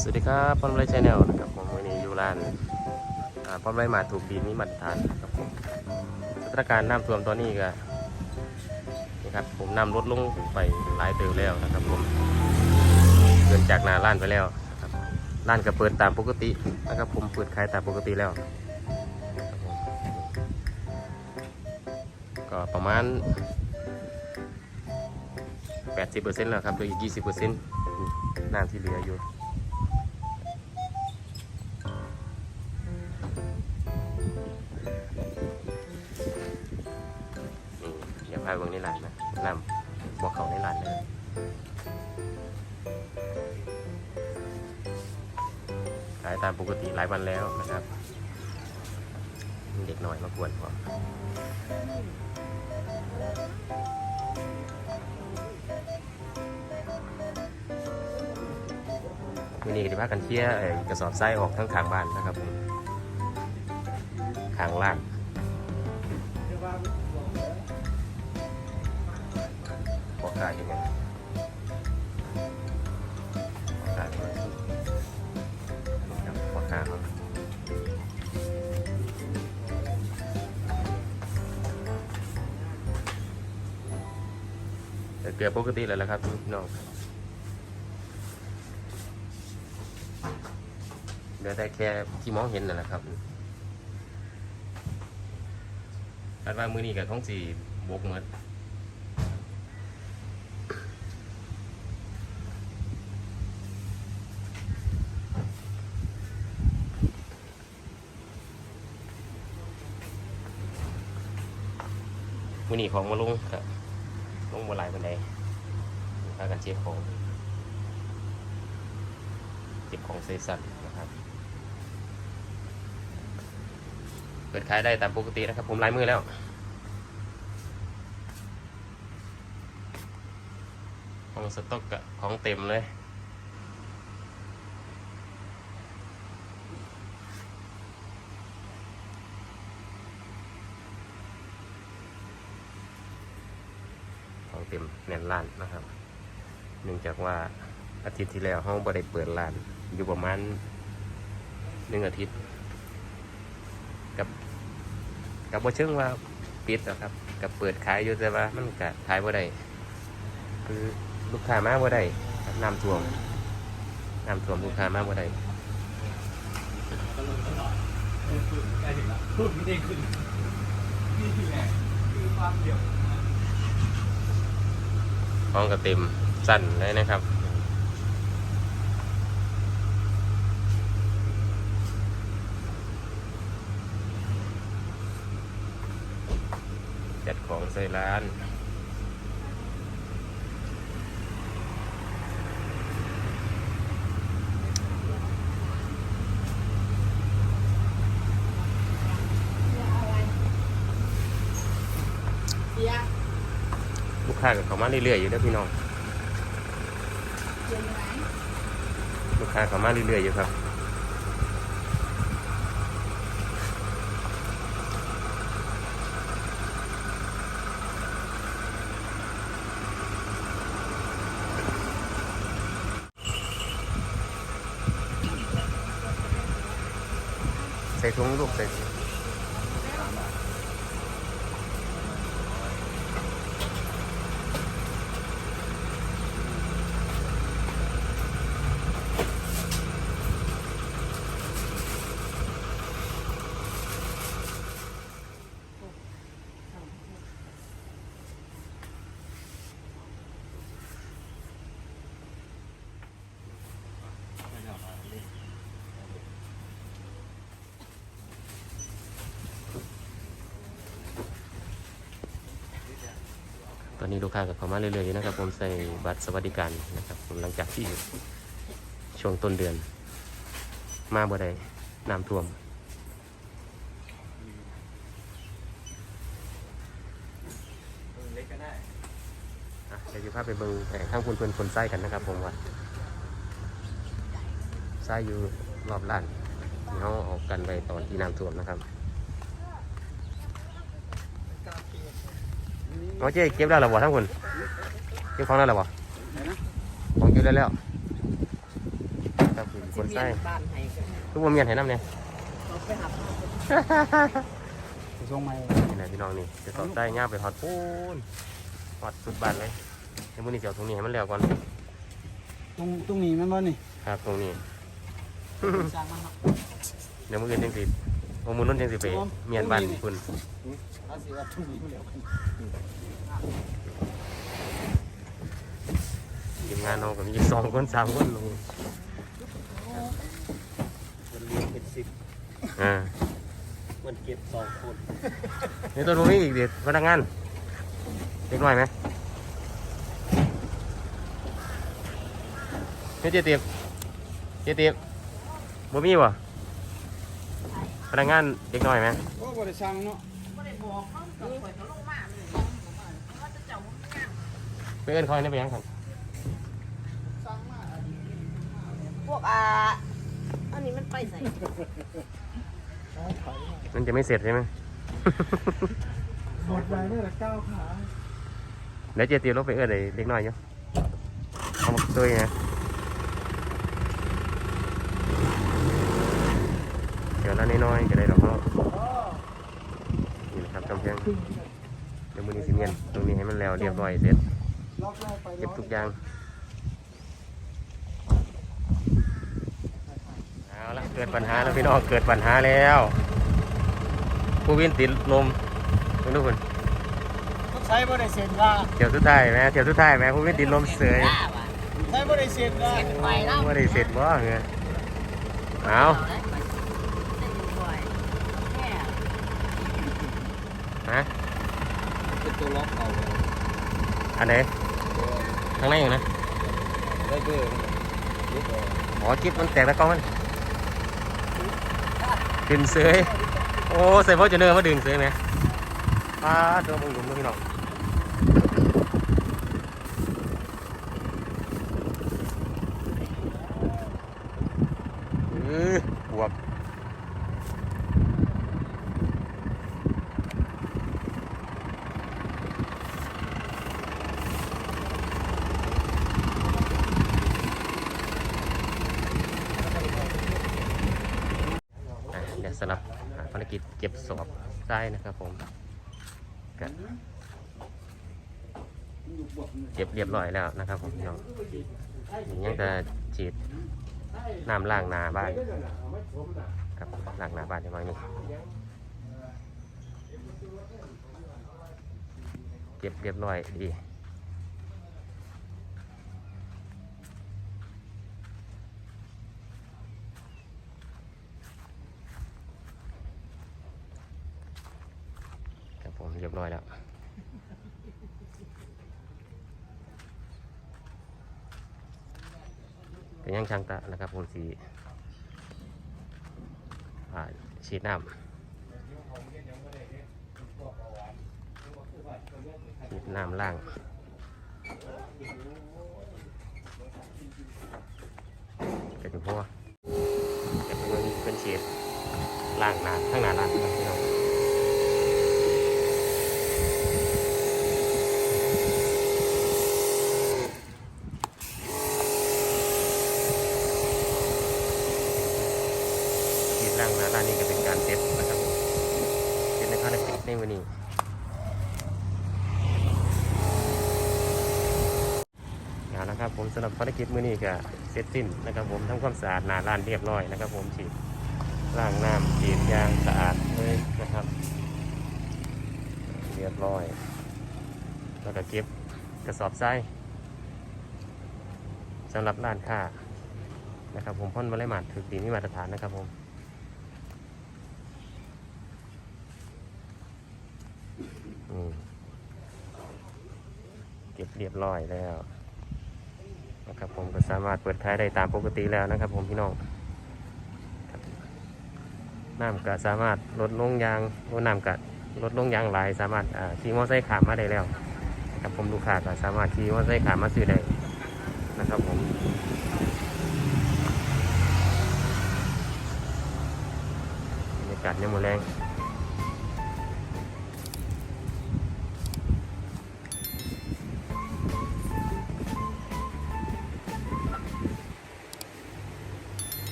สวัสดีครับป้อมไรชแนลนะครับผมวันนี้อยู่ร้านอ่าป้อมไรมาถูกดีมีมาตรฐานครับผมสถานการณ์น้ำท่วมตอนนี้ก็นี่ครับผมน้ำลดลงไปหลายเติมแล้วนะครับผมเกินจากนาร้านไปแล้วนะครับร้านก็เปิดตามปกตินะครับผมเปิดขายตามปกติแล้วครับผมก็ประมาณ80%แล้วครับเหลืออีก20%น้ำที่เหลืออยู่ พายเบิ่งในร้านนะนำบอกเขาในร้านเลยขายตามปกติหลายวันแล้วนะครับเด็กหน่อยมากวนพอวันนี้ก็จะพากันเชี่ยกระสอบทรายออกทั้งขางบ้านนะครับขางล่าง อกกายังไงปอกกายังไงครับปอกกาครับแต่เกือปกติแล้วแหละครับพี่น้องเหลือแต่แค่ที่มองเห็นนั่นแหละครับคาดว่ามือนี้กับท้องสี่บกเหมือน นีของมาลุงครับลงมาหลายบันไดพากันเช็คของเก็บของเซสันนะครับเปิดขายได้ตามปกตินะครับ ผมลายมือแล้วของสต็อกของเต็มเลย เต็มแน่นร้านนะครับ เนื่องจากว่าอาทิตย์ที่แล้วห้องบริเปิดร้าน อยู่ประมาณหนึ่งอาทิตย์ กับกับว่าเชิงว่าปิดนะครับ กับเปิดขายอยู่แต่ว่ามันก็ขายบ่ได้คือลูกค้ามาบ่ได้น้ำท่วมน้ำท่วมลูกค้ามาบ่ได้ใกล้ถึงแล้วพูดไม่ได้ขึ้นนี่แหละคือความเดี่ยว ห้องก็เต็มสั้นเลยนะครับจัดของใส่ร้าน เสีย ลูก ค้าก็เข้ามาเรื่อยๆอยู่เด้อพี่น้องลูกค้าเข้ามาเรื่อยๆอยู่ครับใส่ถุงลูกใส่ถุงต อนนี้ลูกค้าก็เข้ามาเรื่อยๆอยู่นะครับ ผมใส่บัตรสวัสดิการนะครับผมหลังจากที่ช่วงต้นเดือน มาบ่ได้น้ำท่วม เล็กก็ได้อะเดี๋ยวจะพาไปเบิ่งแต่ข้างคุณเพื่อนคนไส้กันนะครับ ผมว่าไส้อยู่รอบล้านที่เขาออกกันไปตอนที่น้ำท่วมนะครับ เอาเจ๊เก็บได้หรอบ่ทั้งคนเก็บของได้หรอบ่ของเก็บได้แล้วนะครับคือคนไส้บ้านให้กันทุกวงเมียนให้น้ำเนี่ยเขาไปหับทรงใหม่นี่นะพี่น้องนี่จะสอบไส้ย่างไปฮอดปูนฮอดสุดบ้านเลยเดี๋ยวมื้อนี้จะเอาตรงนี้ให้มันแล้วก่อนตรงตรงนี้แมันบ่นี่ครับตรงนี้สร้างมาครับเดี๋ยวมื้ออื่นจังสิ โอ้มื้อนู้นจังสิไปเมียนบ้านคุณเอาสิว่าตรงนี้มันเดียวกันทีมงานเราก็มีสองคนสามคนลงมันเรียนเป็นสิบอ่ามันเก็บสองคนนี่ตัวนี้อีกเด็กพนักงานเด็กน้อยไหมเฮ้ยเจ๊เตียบเจ๊เตียบบ่มีบ่พ นักงานเด็กน้อยไหมโอ้บ่ได้สั่งเนาะไม่ได้บอกเขาก็ข่อยก็ลงมาเลยว่าจะเจ้ามันงานไปเอิ้นคอยนี่ไปยังครับสั่งมาพวกอ่าอันนี้มันไปใส่มันจะไม่เสร็จใช่ไหมหมดไปเนี่ยละเก้าขาเดี๋ยวเจ๊เตียบลงไปเอิ้นไอ้เด็กน้อยอยู่เอามาตัวนะเดี๋ยวแล้วน้อยๆก็ได้ดอกเขานี่นะครับกำแพงเดี๋ยวมือนี้สิเมียนตรงนี้ให้มันแล้วเรียบร้อยเสร็จล็อกได้ไปเก็บทุกอย่างเอาละเกิดปัญหาแล้วพี่น้องเกิดปัญหาแล้วผู้วินติดลมคุณทุกคนต้องใช้บ่ได้เซ็นว่าเที่ยวสุดท้ายแม่เที่ยวสุดท้ายแม่ผู้วินติดลมเสยล่าว่ะใช้บ่ได้เซ็นว่าเสียงไฟแล้วว่าได้เสร็จบ่เงี้ยเอา ได้ยินบ่อยแค่ ฮะเป็นตัวล็อกเก่าอันไหนข้างในอยู่นะได้เบอร์ยึดออกอ๋อจิ๊บมันแตกตะกร้องมันขึ้นเสยโอ้ใส่พ่อจะเนื้อมาดึงเสยไหมป้าดตัวบุ้งหลุมเลยพี่น้องเออบวกอะเดี๋ยวสำหรับภารกิจเก็บสอบทรายนะครับผมก็เก็บเรียบร้อยแล้วนะครับผมน้องยังจะฉีดน้ำล้างนาบ้านครับล้างนาบ้านในวันนี้เก็บเรียบร้อยดีครับผม เรียบร้อยแล้วเป็นยังช่างตะนะครับผมสีฉีดน้ำฉีดน้ำล่างก็จะพอจะเป็นเป็นฉีดล่างหน้าข้างหน้าล่างนะครับพี่น้องฉีดล่า งหน้าล่างนี่ก็เป็นการเซ็ตนะครับผมเซ็ตในภารกในวันนี้เอาละครับผมสำหรับภารกิจมื้อนี้ก็เสร็จสิ้นนะครับ ผมทำความสะอาดหน้าร้านเรียบร้อยนะครับ ผมฉีดล้างน้ำฉีดยางสะอาดเลยนะครับ เรียบร้อย แล้วก็เก็บกระสอบทรายสำหรับร้านค้านะครับ ผมพ่นมาเลยมาถือตีนี่มาตรฐานนะครับผม เก็บเรียบร้อยแล้วนะครับผมก็สามารถเปิดขายได้ตามปกติแล้วนะครับ ผมพี่น้องน้ำก็สามารถลดลงยางน้ำก็ลดลงยางหลายสามารถขี่มอเตอร์ไซค์ขามมาได้แล้วนะครับผมลูกค้าก็สามารถขี่มอเตอร์ไซค์ขามมาซื้อได้นะครับผมบรรยากาศเนี่ยามมแรง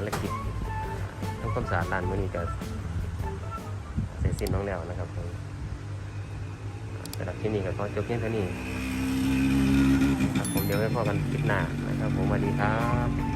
ารกิจทำความสะอาดร้านมื้อนี้ก็เสร็จสิ้นลงแล้วนะครับสำหรับที่นี่ก็ขอจบเพียงเท่านี้ครับผมเดี๋ยวไว้พอกันคลิปหน้านะครับผมสวัสดีครับ